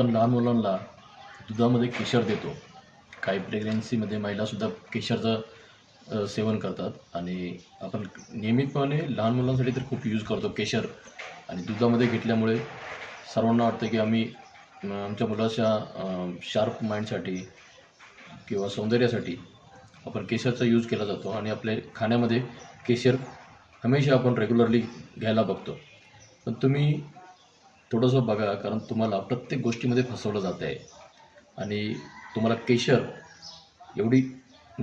आपण लहान मुलांना दुधामध्ये केशर देतो. काही प्रेग्नन्सीमध्ये महिलासुद्धा केशरचं सेवन करतात. आणि आपण नियमितपणे लहान मुलांसाठी तर खूप यूज करतो केशर. आणि दुधामध्ये घेतल्यामुळे सर्वांना वाटतं की आम्ही आमच्या मुलाच्या शार्प माइंडसाठी किंवा सौंदर्यासाठी आपण केशरचा यूज केला जातो. आणि आपल्या खाण्यामध्ये केशर हमेशा आपण रेग्युलरली घ्यायला बघतो. पण तुम्ही थोडंसं बघा कारण तुम्हाला प्रत्येक गोष्टीमध्ये फसवलं जात आहे आणि तुम्हाला केशर एवढी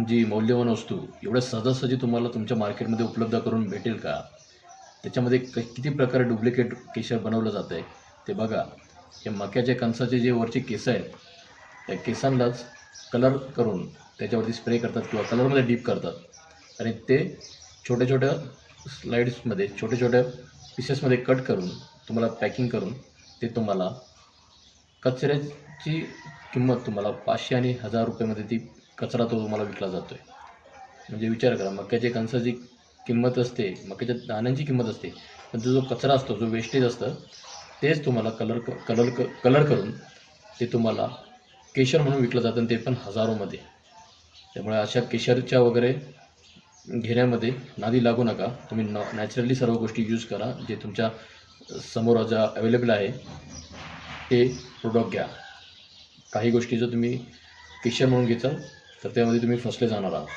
जी मौल्यवान वस्तू एवढ्या सहजासहजी तुम्हाला तुमच्या मार्केटमध्ये उपलब्ध करून भेटेल का? त्याच्यामध्ये क किती प्रकारे डुप्लिकेट केशर बनवलं जातं आहे ते बघा. हे मक्याच्या कणसाचे जे वरचे केस आहेत त्या केसांनाच कलर करून त्याच्यावरती स्प्रे करतात किंवा कलरमध्ये डीप करतात. आणि ते छोट्या छोट्या स्लाईड्समध्ये छोट्या छोट्या पीसेसमध्ये कट करून तुम्हाला पॅकिंग करून ते तुम्हाला कचऱ्याची किंमत तुम्हाला पाचशे आणि हजार रुपयामध्ये ती कचरा तो तुम्हाला विकला जातो आहे म्हणजे विचार करा मक्याच्या कणसाची किंमत असते मक्याच्या दाण्यांची किंमत असते पण तो जो कचरा असतो जो वेस्टेज असतं तेच तुम्हाला कलर क कलर क कलर करून ते तुम्हाला केशर म्हणून विकलं जातं आणि ते पण हजारोमध्ये. त्यामुळे अशा केशरच्या वगैरे घेण्यामध्ये नादी लागू नका. तुम्ही नॉ नॅचरली सर्व गोष्टी यूज करा जे तुमच्या समोर ज्या अवेलेबल आहे. ते प्रोडक्ट घ्या. काही गोष्टी जर तुम्ही किशन म्हणून घेचाल तर त्यामध्ये तुम्ही फसले जाणार आहात.